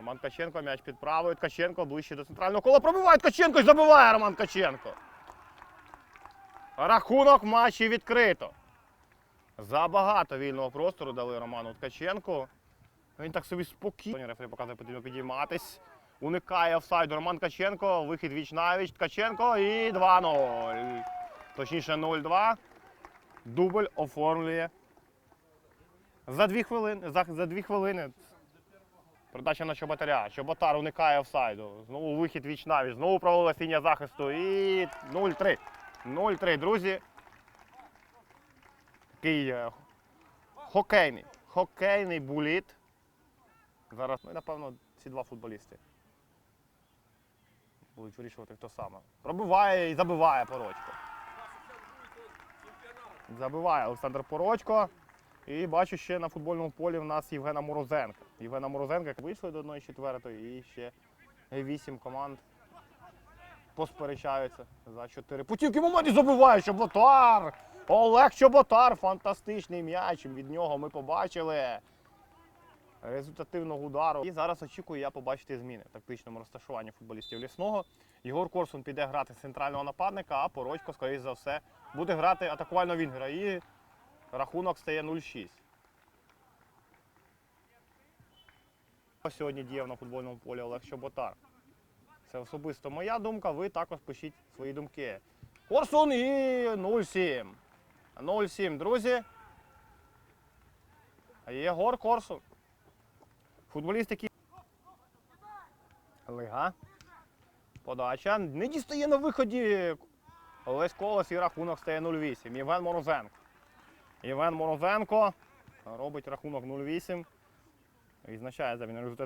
Роман Ткаченко, м'яч під правою. Ткаченко ближче до центрального кола. Пробиває Ткаченко і забиває Роман Ткаченко. Рахунок матчі відкрито. Забагато вільного простору дали Роману Ткаченку. Він так собі спокійно. Рефері показує, потрібно підійматись. Уникає офсайду Роман Ткаченко. Вихід віч навіч. Ткаченко і 2-0. Точніше 0-2. Дубль оформлює. За дві хвилини. За, за дві хвилини. Передача на Чоботаря. Чоботар уникає офсайду. Знову вихід віч навіч. Знову провалила лінія захисту. І 0-3. 0-3, друзі. Такий е, хокейний. Хокейний буліт. Зараз, ну і напевно, ці два футболісти будуть вирішувати, хто саме. Пробиває і забиває Порочко. Забиває Олександр Порочко. І бачу ще на футбольному полі в нас Євгена Морозенка. Євгена Морозенка вийшли до 1-4 і ще 8 команд посперечаються за 4. Путівки моменті забиває Чоботар! Олег Чоботар! Фантастичний м'яч. Від нього ми побачили результативного удару. І зараз очікую я побачити зміни в тактичному розташуванні футболістів лісного. Єгор Корсун піде грати центрального нападника, а Порочко, скоріш за все, буде грати атакувального вінгера. І рахунок стає 0-6. Сьогодні діяв на футбольному полі Олег Чоботар. Це особисто моя думка. Ви також пишіть свої думки. Корсун і 0-7. 0-7, друзі. Єгор Корсун. Футболіст, який. Лига. Подача. Не дістає на виході. Олесь Колос і рахунок стає 0-8. Євген Морозенко. Євген Морозенко робить рахунок 0-8. Відзначає за він результат.